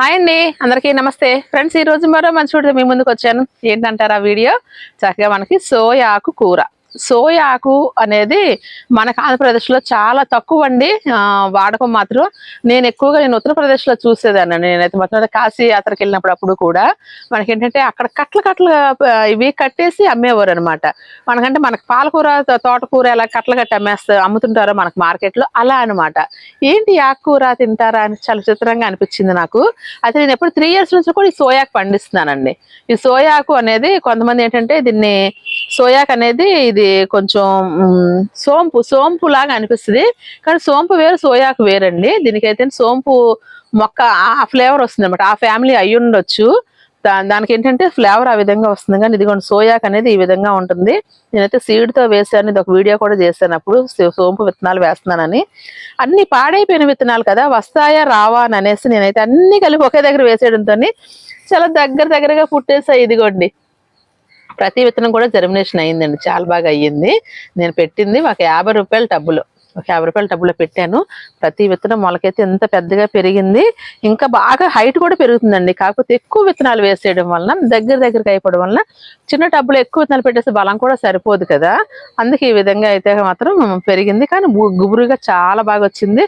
Hi అండి అందరికీ నమస్తే. ఫ్రెండ్స్ ఈ రోజు మరో మంచి చూడదు మీ ముందుకు వచ్చాను. ఆ వీడియో? చక్కగా మనకి సోయా ఆకు కూర. సోయా ఆకు అనేది మనకు ఆంధ్రప్రదేశ్లో చాలా తక్కువ అండి. ఆ, వాడకం మాత్రం నేను ఎక్కువగా నేను ఉత్తరప్రదేశ్లో చూసేదాన్ని. నేనైతే మొత్తం కాశీ యాత్రకి వెళ్ళినప్పుడు అప్పుడు కూడా మనకి ఏంటంటే అక్కడ కట్ల కట్ల ఇవి కట్టేసి అమ్మేవారు అనమాట మనకంటే మనకు పాలకూర తోటకూర ఎలా కట్ల కట్టి అమ్మేస్తా అమ్ముతుంటారో మనకు మార్కెట్లో అలా అన్నమాట. ఏంటి ఆకుకూర తింటారా అని చాలా చిత్రంగా అనిపించింది నాకు. అయితే నేను ఎప్పుడు త్రీ ఇయర్స్ నుంచి కూడా ఈ సోయాకు పండిస్తున్నానండి. ఈ సోయాకు అనేది కొంతమంది ఏంటంటే దీన్ని సోయాకు అనేది ఇది కొంచెం సోంపు సోంపు లాగా అనిపిస్తుంది. కానీ సోంపు వేరు సోయాకు వేరండి. దీనికైతే సోంపు మొక్క ఆ ఫ్లేవర్ వస్తుంది అనమాట ఆ ఫ్యామిలీ అయి ఉండొచ్చు. దా- దానికి ఏంటంటే ఫ్లేవర్ ఆ విధంగా వస్తుంది. కానీ ఇదిగోండి సోయాక్ అనేది ఈ విధంగా ఉంటుంది. నేనైతే సీడ్తో వేసాను ఇది ఒక వీడియో కూడా చేశాను అప్పుడు. సోంపు విత్తనాలు వేస్తున్నానని. అన్ని పాడైపోయిన విత్తనాలు కదా వస్తాయా రావా అని అనేసి నేనైతే అన్ని కలిపి ఒకే దగ్గర వేసేయడంతో చాలా దగ్గర దగ్గరగా పుట్టేసాయి ఇదిగోండి. ప్రతి విత్తనం కూడా జర్మినేషన్ అయ్యిందండి. చాలా బాగా అయ్యింది. నేను పెట్టింది ఒక యాభై రూపాయల టబ్బులు. ఒక యాభై రూపాయల టబ్బులో పెట్టాను. ప్రతి విత్తనం మొలకైతే ఎంత పెద్దగా పెరిగింది ఇంకా బాగా హైట్ కూడా పెరుగుతుందండి. కాకపోతే ఎక్కువ విత్తనాలు వేసేయడం వలన దగ్గర దగ్గరికి అయిపోవడం వలన చిన్న టబ్బులో ఎక్కువ విత్తనాలు పెట్టేస్తే బలం కూడా సరిపోదు కదా. అందుకే ఈ విధంగా అయితే మాత్రం పెరిగింది. కానీ గుబురుగా చాలా బాగా వచ్చింది.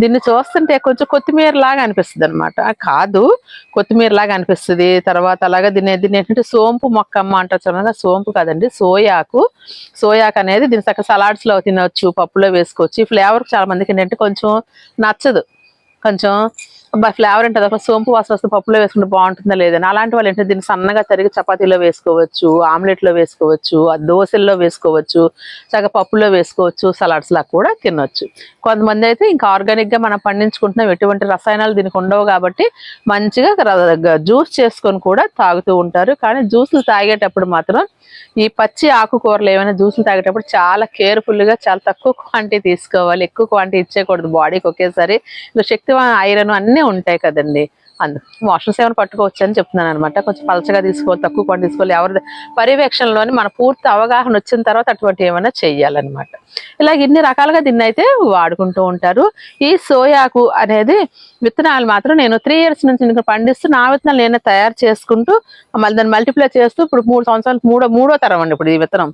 దీన్ని చూస్తుంటే కొంచెం కొత్తిమీర లాగా అనిపిస్తుంది అనమాట కాదు కొత్తిమీర లాగా అనిపిస్తుంది. తర్వాత అలాగే దీన్ని దీన్ని ఏంటంటే సోంపు మొక్క అమ్మ అంటారు చూడండి, సోంపు కాదండి సోయాకు. సోయాకు అనేది దీని చక్కగా సలాడ్స్లో తినవచ్చు పప్పులో వేసుకోవచ్చు. ఈ ఫ్లేవర్ చాలా మందికి ఏంటంటే కొంచెం నచ్చదు. కొంచెం ఫ్లేవర్ ఉంటుంది. అసలు సోంపు వాసన వస్తే పప్పులో వేసుకుంటే బాగుంటుందా లేదని అలాంటి వాళ్ళు ఏంటంటే దీన్ని సన్నగా తరిగి చపాతీలో వేసుకోవచ్చు ఆమ్లెట్లో వేసుకోవచ్చు ఆ దోశల్లో వేసుకోవచ్చు చక్కగా పప్పులో వేసుకోవచ్చు సలాడ్స్లా కూడా తినొచ్చు. కొంతమంది అయితే ఇంకా ఆర్గానిక్గా మనం పండించుకుంటున్నాం ఎటువంటి రసాయనాలు దీనికి ఉండవు కాబట్టి మంచిగా జ్యూస్ చేసుకొని కూడా తాగుతూ ఉంటారు. కానీ జ్యూసులు తాగేటప్పుడు మాత్రం ఈ పచ్చి ఆకుకూరలు ఏమైనా జ్యూసులు తాగేటప్పుడు చాలా కేర్ఫుల్గా చాలా తక్కువ క్వాంటిటీ తీసుకోవాలి. ఎక్కువ క్వాంటిటీ ఇచ్చేయకూడదు. బాడీకి ఒకేసారి. ఇలా శక్తివాన్ ఐరన్ అన్ని ఉంటాయి కదండి. అందు మోషన్స్ ఏమైనా పట్టుకోవచ్చు అని చెప్తున్నాను అనమాట కొంచెం పలచగా తీసుకోవాలి తక్కువ క్వాంటిటీ తీసుకోవాలి ఎవరి పర్యవేక్షణలోని మన పూర్తి అవగాహన వచ్చిన తర్వాత అటువంటి ఏమైనా చెయ్యాలన్నమాట. ఇలా ఇన్ని రకాలుగా దీన్ని అయితే వాడుకుంటూ ఉంటారు. ఈ సోయాకు అనేది విత్తనాలు మాత్రం నేను త్రీ ఇయర్స్ నుంచి నేను పండిస్తూ నా విత్తనాలు నేనే తయారు చేసుకుంటూ మళ్ళీ దాన్ని మల్టిప్లై చేస్తూ ఇప్పుడు మూడు సంవత్సరాలు మూడో మూడో తరం అండి ఇప్పుడు ఈ విత్తనం.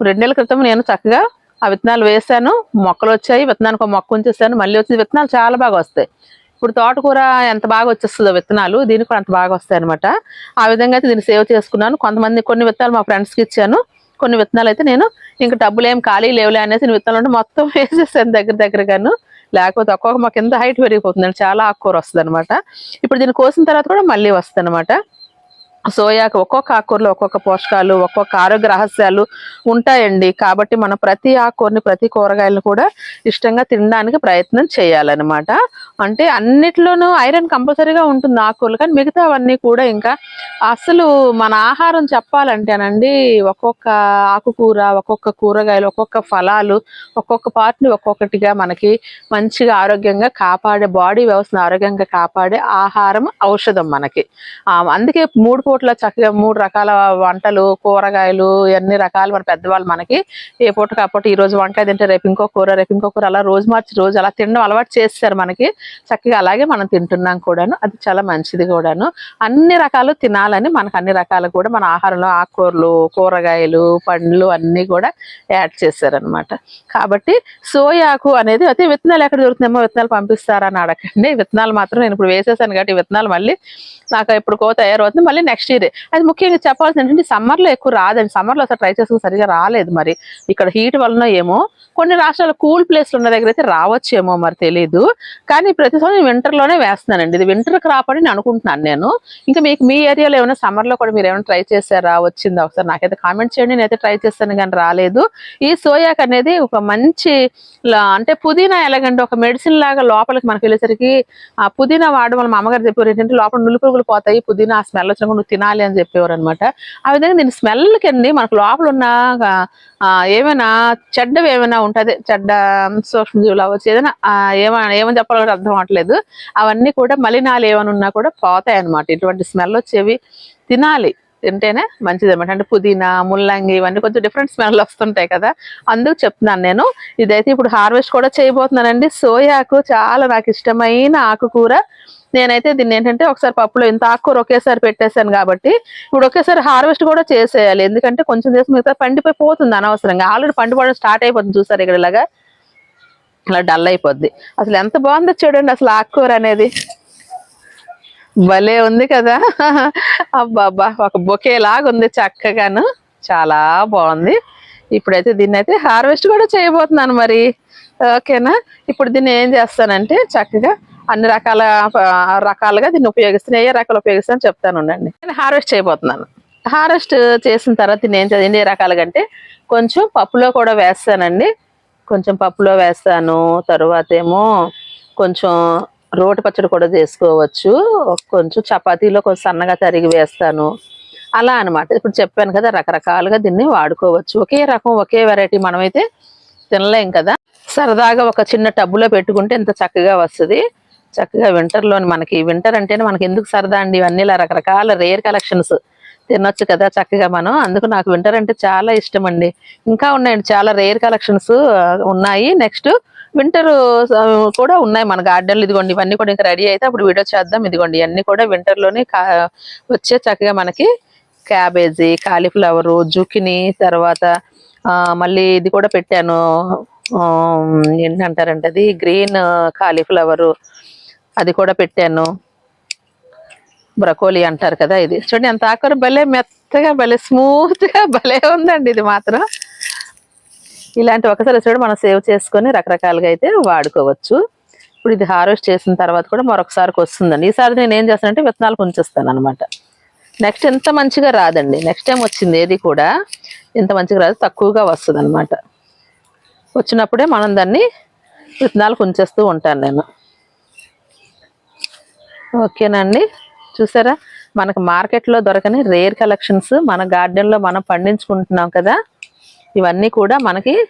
రెండు నెలల క్రితం నేను చక్కగా ఆ విత్తనాలు వేసాను మొక్కలు వచ్చాయి. విత్తనానికి ఒక మొక్క ఉంచేసాను మళ్ళీ వచ్చి విత్తనాలు చాలా బాగా వస్తాయి. ఇప్పుడు తోటకూర ఎంత బాగా వచ్చేస్తుందో విత్తనాలు దీనికి కూడా అంత బాగా వస్తాయి అనమాట ఆ విధంగా అయితే దీన్ని సేవ్ చేసుకున్నాను. కొంతమంది కొన్ని విత్తనాలు మా ఫ్రెండ్స్కి ఇచ్చాను. కొన్ని విత్తనాలు అయితే నేను ఇంకా డబ్బులు ఏం ఖాళీ లేవులే అనేసి విత్తనాలు ఉంటే మొత్తం వేసేసాను దగ్గర దగ్గరగాను. లేకపోతే ఒక్కొక్క మాకు ఎంత హైట్ పెరిగిపోతుందండి. చాలా ఆకుకూర వస్తుంది అనమాట ఇప్పుడు దీన్ని కోసిన తర్వాత కూడా మళ్ళీ వస్తుంది అనమాట సోయాకు ఒక్కొక్క ఆకూరలో ఒక్కొక్క పోషకాలు ఒక్కొక్క ఆరోగ్య రహస్యాలు ఉంటాయండి. కాబట్టి మనం ప్రతి ఆకుకూరని ప్రతి కూరగాయలను కూడా ఇష్టంగా తినడానికి ప్రయత్నం చేయాలన్నమాట. అంటే అన్నిట్లోనూ ఐరన్ కంపల్సరీగా ఉంటుంది ఆకూరలు కానీ మిగతావన్నీ కూడా ఇంకా అసలు మన ఆహారం చెప్పాలంటేనండి ఒక్కొక్క ఆకుకూర ఒక్కొక్క కూరగాయలు ఒక్కొక్క ఫలాలు ఒక్కొక్క పార్ట్ని ఒక్కొక్కటిగా మనకి మంచిగా ఆరోగ్యంగా కాపాడే బాడీ వ్యవస్థను ఆరోగ్యంగా కాపాడే ఆహారం ఔషధం మనకి. అందుకే మూడు పూట్ల చక్కగా మూడు రకాల వంటలు కూరగాయలు అన్ని రకాలు మన పెద్దవాళ్ళు మనకి ఏ పూట ఆ ఈ రోజు వంకాయ తింటే రేపు ఇంకో కూర రేపు ఇంకో కూర అలా రోజు మార్చి రోజు అలా తినడం అలవాటు చేస్తారు మనకి. చక్కగా అలాగే మనం తింటున్నాం కూడాను. అది చాలా మంచిది కూడాను. అన్ని రకాలు తినాలని మనకు అన్ని రకాలు కూడా మన ఆహారంలో ఆకుకూరలు కూరగాయలు పండ్లు అన్నీ కూడా యాడ్ చేశారనమాట కాబట్టి సోయాకు అనేది అయితే విత్తనాలు ఎక్కడ దొరుకుతుందేమో విత్తనాలు పంపిస్తారా అని అడగండి. విత్తనాలు మాత్రం నేను ఇప్పుడు వేసేసాను కాబట్టి విత్తనాలు మళ్ళీ నాకు ఎప్పుడుకో తయారవుతుంది. మళ్ళీ నెక్స్ట్ ఇయర్ అది ముఖ్యంగా చెప్పాల్సింది ఏంటంటే లో ఎక్కువ రాదండి. సమ్మర్లో లో అసలు ట్రై చేసుకుని సరిగా రాలేదు మరి. ఇక్కడ హీట్ వలన ఏమో కొన్ని రాష్ట్రాల కూల్ ప్లేస్లు ఉన్న దగ్గర అయితే రావచ్చేమో మరి తెలియదు కానీ ప్రతి సంవత్సరం వింటర్లోనే వేస్తున్నానండి. ఇది వింటర్ క్రాప్ అని నేను అనుకుంటున్నాను నేను. ఇంకా మీకు మీ ఏరియాలో ఏమైనా సమ్మర్లో లో కూడా మీరు ఏమైనా ట్రై చేశారా? వచ్చిందా ఒకసారి నాకైతే కామెంట్ చేయండి. నేనైతే ట్రై చేస్తాను కానీ రాలేదు. ఈ సోయాక్ అనేది ఒక మంచి అంటే పుదీనా ఎలాగంటే ఒక మెడిసిన్ లాగా లోపలికి మనకి వెళ్ళేసరికి ఆ పుదీనా వాడడం వల్ల మా అమ్మగారు చెప్పారు ఏంటంటే లోపల నులి పురుగులు పోతాయి పుదీనా ఆ స్మెల్ వచ్చినప్పుడు తినాలి అని చెప్పేవారు అనమాట ఆ విధంగా దీని స్మెల్ కింద మనకు లోపల ఉన్న ఏమైనా చెడ్డవి ఏమైనా ఉంటుంది చెడ్డ సూక్ష్మజీవులు అవ్వచ్చు ఏదైనా ఏమైనా ఏమని చెప్పాలో అర్థం అవ్వట్లేదు. అవన్నీ కూడా మలినాలు ఏమైనా ఉన్నా కూడా పోతాయి అనమాట ఇటువంటి స్మెల్ వచ్చేవి తినాలి తింటేనే మంచిది అనమాట అంటే పుదీనా ముల్లంగి ఇవన్నీ కొంచెం డిఫరెంట్ స్మెల్ వస్తుంటాయి కదా అందుకు చెప్తున్నాను నేను. ఇదైతే ఇప్పుడు హార్వెస్ట్ కూడా చేయబోతున్నానండి. సోయాకు చాలా నాకు ఇష్టమైన ఆకుకూర. నేనైతే దీన్ని ఏంటంటే ఒకసారి పప్పులో ఇంత ఆకుకూర ఒకేసారి పెట్టేశాను కాబట్టి ఇప్పుడు ఒకేసారి హార్వెస్ట్ కూడా చేసేయాలి. ఎందుకంటే కొంచెం చేసి మిగతా పండిపోయి పోతుంది అనవసరంగా. ఆల్రెడీ పండిపోవడం స్టార్ట్ అయిపోతుంది చూసారు ఇక్కడ ఇలాగా. అలా డల్ అయిపోద్ది. అసలు ఎంత బాగుందో చూడండి అసలు ఆకుకూర అనేది. భలే ఉంది కదా. అబ్బా అబ్బా ఒక బొకే లాగా ఉంది చక్కగాను. చాలా బాగుంది. ఇప్పుడైతే దీన్ని అయితే హార్వెస్ట్ కూడా చేయబోతున్నాను మరి. ఓకేనా? ఇప్పుడు దీన్ని ఏం చేస్తానంటే చక్కగా అన్ని రకాల రకాలుగా దీన్ని ఉపయోగిస్తాను ఏ రకాలు ఉపయోగిస్తాను చెప్తాను ఉండండి. నేను హార్వెస్ట్ చేయబోతున్నాను. హార్వెస్ట్ చేసిన తర్వాత నేను ఏం చేయాలి ఎన్ని రకాలుగా అంటే కొంచెం పప్పులో కూడా వేస్తానండి. కొంచెం పప్పులో వేస్తాను. తర్వాత ఏమో కొంచెం రోటి పచ్చడి కూడా చేసుకోవచ్చు. కొంచెం చపాతీలో కొంచెం సన్నగా తరిగి వేస్తాను. అలా అనమాట ఇప్పుడు చెప్పాను కదా రకరకాలుగా దీన్ని వాడుకోవచ్చు. ఒకే రకం ఒకే వెరైటీ మనమైతే తినలేం కదా. సరదాగా ఒక చిన్న టబ్బులో పెట్టుకుంటే ఎంత చక్కగా వస్తుంది. చక్కగా వింటర్లోని మనకి వింటర్ అంటేనే మనకి ఎందుకు సరదా అండి? ఇవన్నీ ఇలా రకరకాల రేర్ కలెక్షన్స్ తినొచ్చు కదా చక్కగా మనం. అందుకు నాకు వింటర్ అంటే చాలా ఇష్టం అండి ఇంకా ఉన్నాయండి చాలా రేర్ కలెక్షన్స్ ఉన్నాయి. నెక్స్ట్ వింటర్ కూడా ఉన్నాయి మన గార్డెన్లు ఇదిగోండి ఇవన్నీ కూడా ఇంకా రెడీ అయితే అప్పుడు వీడియో చేద్దాం. ఇదిగోండి ఇవన్నీ కూడా వింటర్లోనే కా- వచ్చే చక్కగా మనకి క్యాబేజీ కాలీఫ్లవరు జుకిని తర్వాత మళ్ళీ ఇది కూడా పెట్టాను. ఏంటంటారంటే అది గ్రీన్ కాలీఫ్లవరు అది కూడా పెట్టాను. బ్రకోలీ అంటారు కదా ఇది. చూడండి ఎంత ఆకుర భలే మెత్తగా భలే స్మూత్గా భలే ఉందండి ఇది మాత్రం. ఇలాంటి ఒకసారి చూడ మనం సేవ్ చేసుకొని రకరకాలుగా అయితే వాడుకోవచ్చు. ఇప్పుడు ఇది హార్వెస్ట్ చేసిన తర్వాత కూడా మరొకసారికి వస్తుందండి. ఈసారి నేను ఏం చేస్తానంటే విత్తనాలు ఉంచేస్తాను అనమాట నెక్స్ట్ ఎంత మంచిగా రాదండి. నెక్స్ట్ టైం వచ్చింది ఏది కూడా ఎంత మంచిగా రాదు తక్కువగా వస్తుంది అనమాట వచ్చినప్పుడే మనం దాన్ని విత్తనాలు ఉంచేస్తూ ఉంటాను నేను. ఓకేనండి. చూసారా? మనకు మార్కెట్లో దొరకని రేర్ కలెక్షన్స్ మన గార్డెన్లో మనం పండించుకుంటున్నాం కదా. ఇవన్నీ కూడా మనకి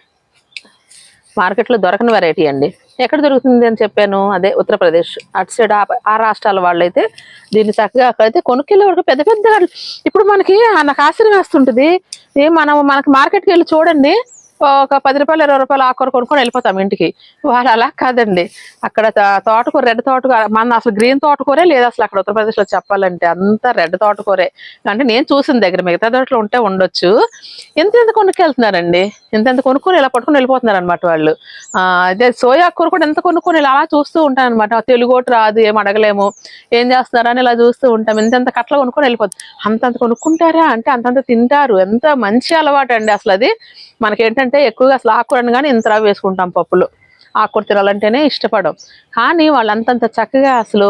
మార్కెట్లో దొరకని వెరైటీ అండి. ఎక్కడ దొరుకుతుంది అని చెప్పాను? అదే ఉత్తరప్రదేశ్. అటు సైడ్ ఆ- ఆ రాష్ట్రాల వాళ్ళైతే దీన్ని చక్కగా అక్కడైతే కొనుక్కెళ్ళే వరకు పెద్ద పెద్ద ఇప్పుడు మనకి నాకు ఆశ్చర్యం వేస్తుంటుంది. మనం మనకి మార్కెట్కి వెళ్ళి చూడండి. ఒక పది రూపాయలు ఇరవై రూపాయలు ఆకుకూర కొనుక్కొని వెళ్ళిపోతాం ఇంటికి. వాళ్ళు అలా కాదండి. అక్కడ త- తోటకూర రెడ్ తోటకూర మన అసలు గ్రీన్ తోటకూరే లేదు అసలు అక్కడ ఉత్తరప్రదేశ్లో చెప్పాలంటే. అంతా రెడ్ తోటకూరే. అంటే నేను చూసిన దగ్గర మిగతా తోటలో ఉంటే ఉండొచ్చు. ఎంత ఎంత కొనుక్కెళ్తున్నారండి ఎంత ఎంత కొనుక్కొని ఇలా పట్టుకొని వెళ్ళిపోతున్నారు అనమాట వాళ్ళు. అదే సోయా కూర కూడా ఎంత కొనుక్కొని ఇలా అలా చూస్తూ ఉంటాను అనమాట తెలుగు రాదు ఏం అడగలేము ఏం చేస్తున్నారని ఇలా చూస్తూ ఉంటాం. ఎంత ఎంత కట్ల కొనుక్కొని వెళ్ళిపోతుంది అంతంత కొనుక్కుంటారా అంటే అంతంత తింటారు. ఎంత మంచి అలవాటు అండి అసలు అది. మనకేంటంటే ఎక్కువగా అసలు ఆకురని కానీ ఇంత రవ్వ వేసుకుంటాం పప్పులు. ఆకుకూర తినాలంటేనే ఇష్టపడం. కానీ వాళ్ళు అంతంత చక్కగా అసలు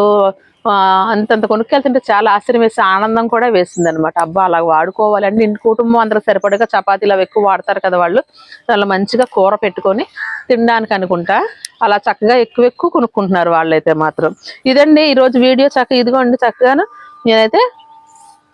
అంతంత కొనుక్కెళ్తుంటే చాలా ఆశ్చర్యం వేసి ఆనందం కూడా వేసింది అనమాట అబ్బా అలా వాడుకోవాలండి ఇంటి కుటుంబం అందరూ సరిపడగా చపాతీలు అవి ఎక్కువ వాడతారు కదా వాళ్ళు. చాలా మంచిగా కూర పెట్టుకొని తినడానికి అనుకుంటా. అలా చక్కగా ఎక్కువ ఎక్కువ కొనుక్కుంటున్నారు వాళ్ళైతే మాత్రం. ఇదండి ఈరోజు వీడియో చక్కగా ఇదిగోండి చక్కగాను. నేనైతే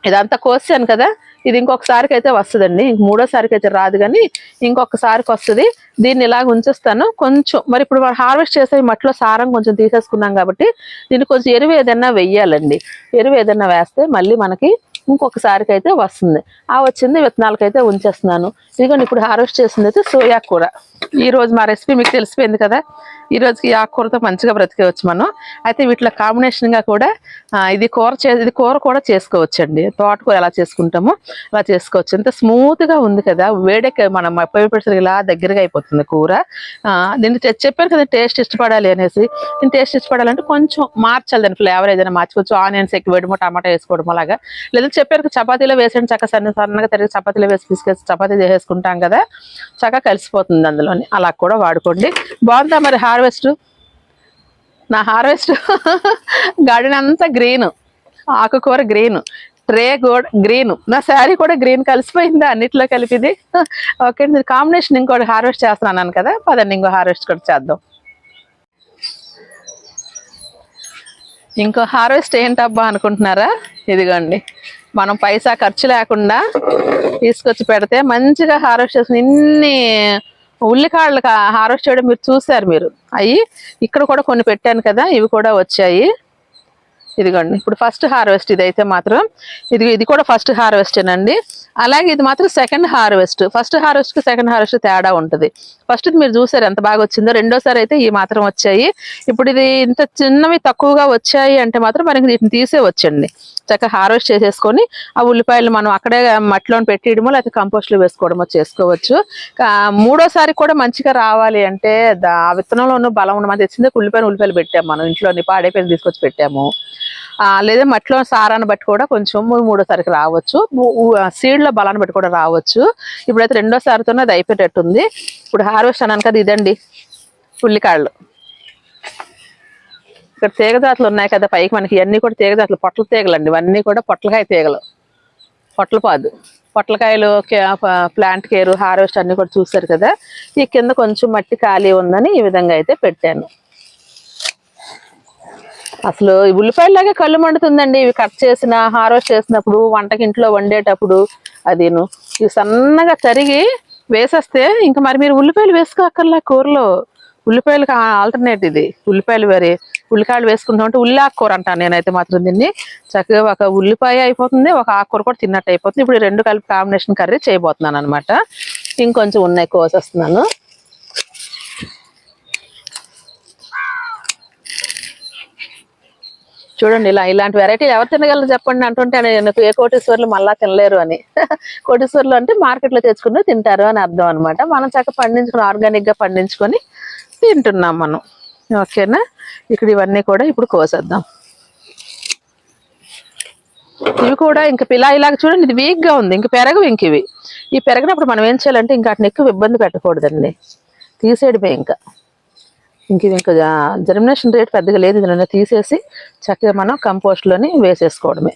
ఇదంతా కోసాను కదా. ఇది ఇంకొకసారికి అయితే వస్తుందండి. ఇంక మూడోసారికి అయితే రాదు కానీ ఇంకొకసారికి వస్తుంది. దీన్ని ఇలాగ ఉంచేస్తాను. కొంచెం మరి ఇప్పుడు మనం హార్వెస్ట్ చేసే మట్టిలో సారం కొంచెం తీసేసుకున్నాం కాబట్టి దీన్ని కొంచెం ఎరువు ఏదైనా వెయ్యాలండి. ఎరువు ఏదైనా వేస్తే మళ్ళీ మనకి ఇంకొకసారికి అయితే వస్తుంది. ఆ వచ్చింది విత్తనాలకైతే ఉంచేస్తున్నాను. ఇదిగోండి ఇప్పుడు హార్వెస్ట్ చేసింది అయితే సోయా కూర. ఈ రోజు మా రెసిపీ మీకు తెలిసిపోయింది కదా? ఈ రోజుకి ఈ ఆకుకూరతో మంచిగా బ్రతికేవచ్చు మనం. అయితే వీటిలో కాంబినేషన్గా కూడా ఇది కూర చే ఇది కూర కూడా చేసుకోవచ్చండి. తోటకూర ఎలా చేసుకుంటామో అలా చేసుకోవచ్చు. ఎంత స్మూత్గా ఉంది కదా? వేడెక్క మనం పొయ్యి ఇలా దగ్గరగా అయిపోతుంది కూర. ఆ, దీన్ని చెప్పాను కదా టేస్ట్ ఇష్టపడాలి అనేసి. నేను టేస్ట్ ఇష్టపడాలంటే కొంచెం మార్చాలి దాని ఫ్లేవర్ ఏదైనా మార్చుకోవచ్చు. ఆనియన్స్ ఎక్కువ వేయడమో టమాటా వేసుకోవడం అలాగా. లేదా చెప్పారు చపాతీలో వేసండి చక్క సన్న సన్నగా తిరిగి చపాతీలో వేసి తీసుకెళ్ళి చపాతీ చేసేసుకుంటాం కదా. చక్కగా కలిసిపోతుంది అందులోని. అలా కూడా వాడుకోండి. బాగుందా మరి హార్వెస్ట్? నా హార్వెస్ట్ గార్డెన్ అంతా గ్రీన్. ఆకుకూర గ్రీన్. ట్రే కూడా గ్రీన్. నా శారీ కూడా గ్రీన్ కలిసిపోయిందా? అన్నిట్లో కలిపిది. ఓకే మీరు కాంబినేషన్ ఇంకోటి హార్వెస్ట్ చేస్తున్నాను కదా పదండి ఇంకో హార్వెస్ట్ కూడా చేద్దాం. ఇంకో హార్వెస్ట్ ఏంటబ్బా అనుకుంటున్నారా? ఇదిగోండి. మనం పైసా ఖర్చు లేకుండా తీసుకొచ్చి పెడితే మంచిగా హార్వెస్ట్ చేసిన ఇన్ని ఉల్లికాడలు హార్వెస్ట్ చేయడం మీరు చూశారు మీరు. అవి ఇక్కడ కూడా కొన్ని పెట్టాను కదా ఇవి కూడా వచ్చాయి. ఇదిగోండి. ఇప్పుడు ఫస్ట్ హార్వెస్ట్ ఇదైతే మాత్రం ఇది ఇది కూడా ఫస్ట్ హార్వెస్టేనండి అలాగే ఇది మాత్రం సెకండ్ హార్వెస్ట్ ఫస్ట్ హార్వెస్ట్కి సెకండ్ హార్వెస్ట్ తేడా ఉంటుంది. ఫస్ట్ మీరు చూసారు ఎంత బాగా వచ్చిందో. రెండోసారి అయితే ఈ మాత్రం వచ్చాయి. ఇప్పుడు ఇది ఇంత చిన్నవి తక్కువగా వచ్చాయి అంటే మాత్రం మనకి వీటిని తీసే వచ్చండి. చక్కగా హార్వెస్ట్ చేసేసుకొని ఆ ఉల్లిపాయలు మనం అక్కడే మట్టిలో పెట్టేయడమో లేకపోతే కంపోస్ట్లో వేసుకోవడమో చేసుకోవచ్చు. మూడోసారి కూడా మంచిగా రావాలి అంటే ఆ విత్తనంలో ఉన్న బలం ఉన్న మనం తెచ్చిందే ఉల్లిపాయలు ఉల్లిపాయలు పెట్టాము మనం. ఇంట్లోని పాడైపోయిన తీసుకొచ్చి పెట్టాము. లేదా మట్టిలో సారాన్ని బట్టి కూడా కొంచెం మూ- మూడోసారికి రావచ్చు. సీడ్లో బలాన్ని బట్టి కూడా రావచ్చు. ఇప్పుడైతే రెండోసారితోనే అది అయిపోయేటట్టుంది. ఇప్పుడు హార్వెస్ట్ అన్నాను కదా ఇదండి. ఉల్లికాళ్ళు. ఇక్కడ తీగజాతులు ఉన్నాయి కదా పైకి మనకి ఇవన్నీ కూడా తీగజాతులు పొట్టల పొట్ల తీగలు అండి ఇవన్నీ కూడా పొట్లకాయ తీగలు. పొట్లపాదు పొట్లకాయలు ప్లాంట్ కేర్ హార్వెస్ట్ అన్ని కూడా చూస్తారు కదా. ఈ కింద కొంచెం మట్టి ఖాళీ ఉందని ఈ విధంగా అయితే పెట్టాను. అసలు ఈ ఉల్లిపాయలాగే కళ్ళు మండుతుందండి. ఇవి కట్ చేసిన హార్వెస్ట్ చేసినప్పుడు వంటకి ఇంట్లో వండేటప్పుడు అదిను. ఇవి సన్నగా తరిగి వేసేస్తే ఇంకా మరి మీరు ఉల్లిపాయలు వేసుకోకర్లా కూరలో? ఉల్లిపాయలకు ఆల్టర్నేట్ ఇది. ఉల్లిపాయలు వేరే ఉల్లికాయలు వేసుకుంటాం అంటే ఉల్లి ఆకుకూర అంటాను నేనైతే మాత్రం దీన్ని. చక్కగా ఒక ఉల్లిపాయ అయిపోతుంది ఒక ఆకుకూర కూడా తిన్నట్టు అయిపోతుంది. ఇప్పుడు రెండు కలిపి కాంబినేషన్ కర్రీ చేయబోతున్నాను అనమాట ఇంకొంచెం ఉన్నాయి కోసేస్తున్నాను. చూడండి ఇలా ఇలాంటి వెరైటీలు ఎవరు తినగలరు చెప్పండి అంటుంటే నేను ఏ కోటేశ్వర్లు మళ్ళా తినలేరు అని. కోటేశ్వర్లు అంటే మార్కెట్లో తెచ్చుకుని తింటారు అని అర్థం అనమాట మనం చక్కగా పండించుకుని ఆర్గానిక్గా పండించుకొని తింటున్నాం మనం. ఓకేనా? ఇక్కడ ఇవన్నీ కూడా ఇప్పుడు కోసేద్దాం. ఇవి కూడా ఇంకా ఇలా ఇలాగ చూడండి ఇది వీక్గా ఉంది. ఇంక పెరగవు ఇంక ఇవి. ఈ పెరగనప్పుడు మనం ఏం చేయాలంటే ఇంకా వాటిని ఎక్కువ ఇబ్బంది పెట్టకూడదండి. తీసేయడమే ఇంకా. ఇంక ఇది ఇంకా జర్మినేషన్ రేట్ పెద్దగా లేదు. దీనిలో తీసేసి చక్కగా మనం కంపోస్ట్లోని వేసేసుకోవడమే.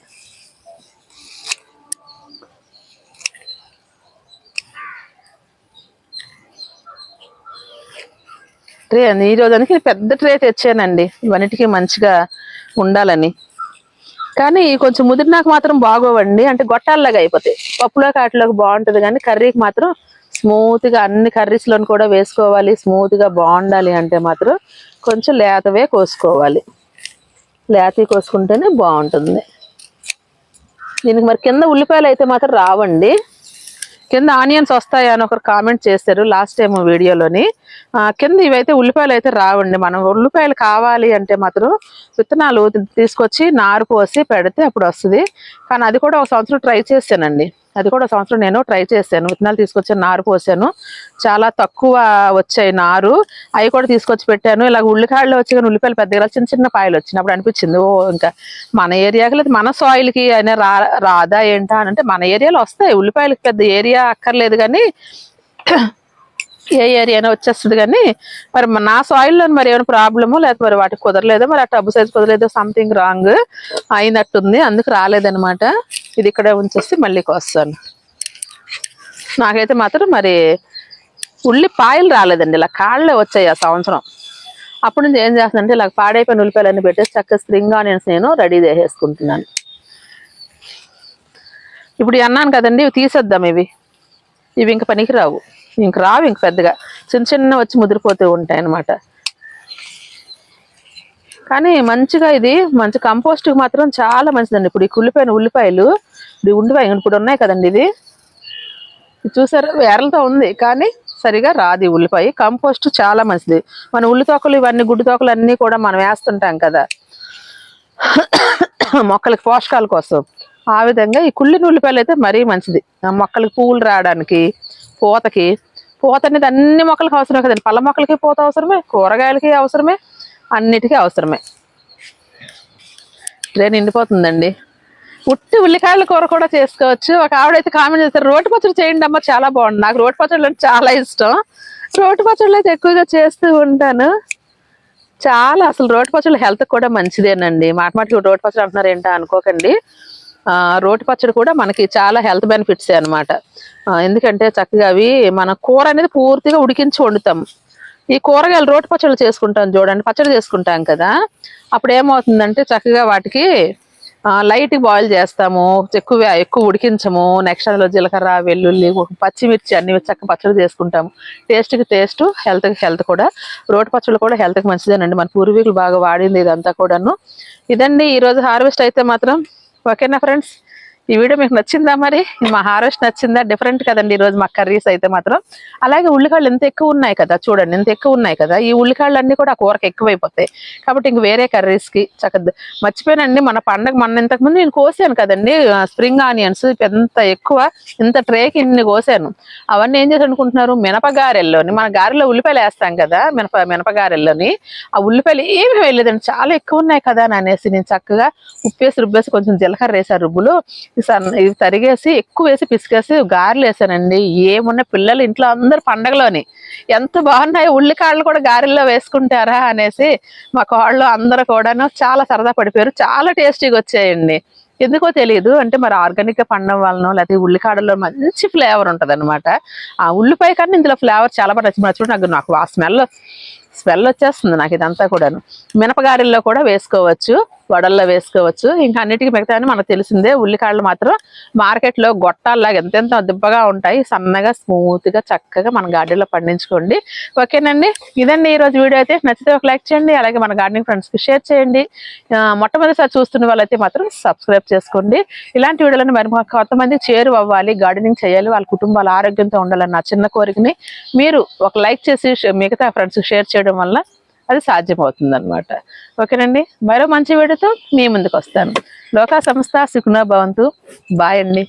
ట్రే ఈ రోజానికి పెద్ద ట్రే తెచ్చానండి. ఇవన్నిటికీ మంచిగా ఉండాలని. కానీ కొంచెం ముదిరినాక మాత్రం బాగోవండి. అంటే గొట్టాల్లాగా అయిపోతాయి. పప్పులో కాటిలోకి బాగుంటుంది కానీ కర్రీకి మాత్రం స్మూత్గా అన్ని కర్రీస్లోని కూడా వేసుకోవాలి. స్మూత్గా బాగుండాలి అంటే మాత్రం కొంచెం లేతవే కోసుకోవాలి. లేతవి కోసుకుంటేనే బాగుంటుంది. దీనికి మరి కింద ఉల్లిపాయలు అయితే మాత్రం రావండి. కింద ఆనియన్స్ వస్తాయి అని ఒకరు కామెంట్ చేశారు లాస్ట్ టైం వీడియోలోని. కింద ఇవైతే ఉల్లిపాయలు అయితే రావండి. మనం ఉల్లిపాయలు కావాలి అంటే మాత్రం విత్తనాలు తీసుకొచ్చి నారు పోసి పెడితే అప్పుడు వస్తుంది. కానీ అది కూడా ఒక సంవత్సరం ట్రై చేశానండి. అది కూడా సంవత్సరం నేను ట్రై చేశాను. విత్తనాలు తీసుకొచ్చి నారు పోసాను. చాలా తక్కువ వచ్చాయి నారు. అవి కూడా తీసుకొచ్చి పెట్టాను. ఇలా ఉల్లికాయలు వచ్చి కానీ ఉల్లిపాయలు పెద్దగా చిన్న చిన్న పాయలు వచ్చినప్పుడు అనిపించింది ఓ ఇంకా మన ఏరియాకి లేదు మన సాయిల్కి అయినా రా రాదా ఏంటా అని అంటే మన ఏరియాలో వస్తాయి. ఉల్లిపాయలకి పెద్ద ఏరియా అక్కర్లేదు కానీ ఏ ఏరియానే వచ్చేస్తుంది కానీ మరి నా సాయిల్లో మరి ఏమైనా ప్రాబ్లమో లేకపోతే మరి వాటికి కుదరలేదో మరి ఆ టబ్బు సైజ్ కుదరలేదో సంథింగ్ రాంగ్ అయినట్టుంది. అందుకు రాలేదనమాట ఇది ఇక్కడ ఉంచేసి మళ్ళీ కోస్తాను. నాకైతే మాత్రం మరి ఉల్లిపాయలు రాలేదండి ఇలా కాళ్ళే వచ్చాయి ఆ సంవత్సరం. అప్పుడు నుంచి ఏం చేస్తానంటే ఇలా పాడైపోయిన ఉల్లిపాయలన్నీ పెట్టేసి చక్కగా స్ప్రింగ్ ఆనియన్స్ నేను రెడీ చేసేసుకుంటున్నాను. ఇప్పుడు అన్నాను కదండి ఇవి తీసేద్దాం ఇవి. ఇవి ఇంక పనికిరావు. ఇంక రావు ఇంక పెద్దగా. చిన్న చిన్న వచ్చి ముదిరిపోతూ ఉంటాయి అన్నమాట. కానీ మంచిగా ఇది మంచి కంపోస్ట్ మాత్రం చాలా మంచిదండి. ఇప్పుడు ఈ కుళ్ళిపోయిన ఉల్లిపాయలు ఇది ఉండిపోయి ఇప్పుడు ఉన్నాయి కదండి ఇది. చూసారా? వేరలతో ఉంది కానీ సరిగా రాదు ఉల్లిపాయ. కంపోస్ట్ చాలా మంచిది. మన ఉల్లి తోకలు ఇవన్నీ గుడ్డు తోకలు అన్నీ కూడా మనం వేస్తుంటాం కదా. మొక్కలకి పోషకాల కోసం. ఆ విధంగా ఈ కుళ్ళిన ఉల్లిపాయలు అయితే మరీ మంచిది. మొక్కలకి పువ్వులు రావడానికి పూతకి. పూత అనేది అన్ని మొక్కలకి అవసరమే కదండి. పళ్ళ మొక్కలకి పూత అవసరమే కూరగాయలకి అవసరమే అన్నిటికీ అవసరమే. ట్రైన్ నిండిపోతుందండి. ఉట్టి ఉల్లికాయల కూర కూడా చేసుకోవచ్చు. ఒక ఆవిడైతే కామెంట్ చేస్తారు రోటి పచ్చడి చేయండి అమ్మ చాలా బాగుంది. నాకు రోటి పచ్చళ్ళు అంటే చాలా ఇష్టం. రోటి పచ్చళ్ళు అయితే ఎక్కువగా చేస్తూ ఉంటాను. చాలా అసలు రోటి పచ్చళ్ళు హెల్త్ కూడా మంచిదేనండి. మాట మాటకి రోటి పచ్చడి అంటున్నారు ఏంటో అనుకోకండి. రోటి పచ్చడి కూడా మనకి చాలా హెల్త్ బెనిఫిట్స్ అనమాట ఎందుకంటే చక్కగా అవి మన కూర అనేది పూర్తిగా ఉడికించి వండుతాం. ఈ కూరగాయలు రోటి పచ్చళ్ళు చేసుకుంటాం చూడండి పచ్చడి చేసుకుంటాం కదా. అప్పుడు ఏమవుతుందంటే చక్కగా వాటికి లైట్ బాయిల్ చేస్తాము ఎక్కువ ఎక్కువ ఉడికించము. నెక్స్ట్ అందులో జీలకర్ర వెల్లుల్లి పచ్చిమిర్చి అన్ని చక్క పచ్చడి చేసుకుంటాము. టేస్ట్కి టేస్ట్ హెల్త్కి హెల్త్ కూడా. రోటి పచ్చళ్ళు కూడా హెల్త్కి మంచిదేనండి. మన పూర్వీకులు బాగా వాడింది ఇదంతా కూడాను. ఇదండి ఈరోజు హార్వెస్ట్ అయితే మాత్రం. ఓకేనా ఫ్రెండ్స్ ఈ వీడియో మీకు నచ్చిందా మరి? మా హారెస్ట్ నచ్చిందా? డిఫరెంట్ కదండి ఈ రోజు మా కర్రీస్ అయితే మాత్రం. అలాగే ఉల్లికాళ్ళు ఎంత ఎక్కువ ఉన్నాయి కదా చూడండి ఎంత ఎక్కువ ఉన్నాయి కదా ఈ ఉల్లికాళ్ళు అన్నీ కూడా ఆ కూరకు ఎక్కువైపోతాయి. కాబట్టి ఇంక వేరే కర్రీస్కి చక్కగా మర్చిపోయానండి. మన పండగ మన ఇంతకు ముందు నేను కోసాను కదండి స్ప్రింగ్ ఆనియన్స్ ఎంత ఎక్కువ ఇంత ట్రేకి ఇన్ని కోసాను. అవన్నీ ఏం చేసి అనుకుంటున్నారు? మినపగారెల్లోని మన గారెలో ఉల్లిపాయలు వేస్తాం కదా మినప మినపగారెల్లోని ఆ ఉల్లిపాయలు ఏమీ వేయలేదండి. చాలా ఎక్కువ ఉన్నాయి కదా అని అనేసి నేను చక్కగా ఉప్పేసి రుబ్బేసి కొంచెం జీలకర్ర వేసారు రుబ్బులు ఇవి తరిగేసి ఎక్కువ వేసి పిసికేసి గారెలు వేసానండి. ఏమున్న పిల్లలు ఇంట్లో అందరు పండగలోని. ఎంత బాగున్నాయి ఉల్లికాళ్ళు కూడా గారెల్లో వేసుకుంటారా అనేసి మా కోళ్ళు అందరు కూడాను చాలా సరదా పడిపోయారు. చాలా టేస్టీగా వచ్చాయండి. ఎందుకో తెలియదు అంటే మరి ఆర్గానిక్ పండడం వలన లేకపోతే ఉల్లికాడలో మంచి ఫ్లేవర్ ఉంటది ఆ ఉల్లిపాయ కన్నా ఇందులో ఫ్లేవర్ చాలా బాగా నచ్చింది. చూడండి నాకు నాకు ఆ స్మెల్ స్మెల్ వచ్చేస్తుంది నాకు ఇదంతా కూడాను. మినపగారెల్లో కూడా వేసుకోవచ్చు. వడల్లో వేసుకోవచ్చు. ఇంకా అన్నిటికీ మిగతా మనకు తెలిసిందే. ఉల్లికాడలు మాత్రం మార్కెట్లో గొట్టాల్లాగా ఎంతెంత దిబ్బగా ఉంటాయి సన్నగా స్మూత్గా చక్కగా మన గార్డెన్లో పండించుకోండి. ఓకేనండి? ఇదండి ఈ రోజు వీడియో అయితే. నచ్చితే ఒక లైక్ చేయండి. అలాగే మన గార్డెనింగ్ ఫ్రెండ్స్కి షేర్ చేయండి. మొట్టమొదటిసారి చూస్తున్న వాళ్ళైతే మాత్రం సబ్స్క్రైబ్ చేసుకోండి. ఇలాంటి వీడియోలను మరి కొంతమంది చేరు అవ్వాలి గార్డెనింగ్ చేయాలి వాళ్ళ కుటుంబాల ఆరోగ్యంతో ఉండాలన్న నా చిన్న కోరికని మీరు ఒక లైక్ చేసి మిగతా ఫ్రెండ్స్కి షేర్ చేయడం వల్ల అది సాధ్యమవుతుంది అనమాట ఓకేనండి? మరో మంచి వీడియోతో మీ ముందుకు వస్తాను. లోకా సంస్థ సుఖునా భవంతు. బాయ్ అండి.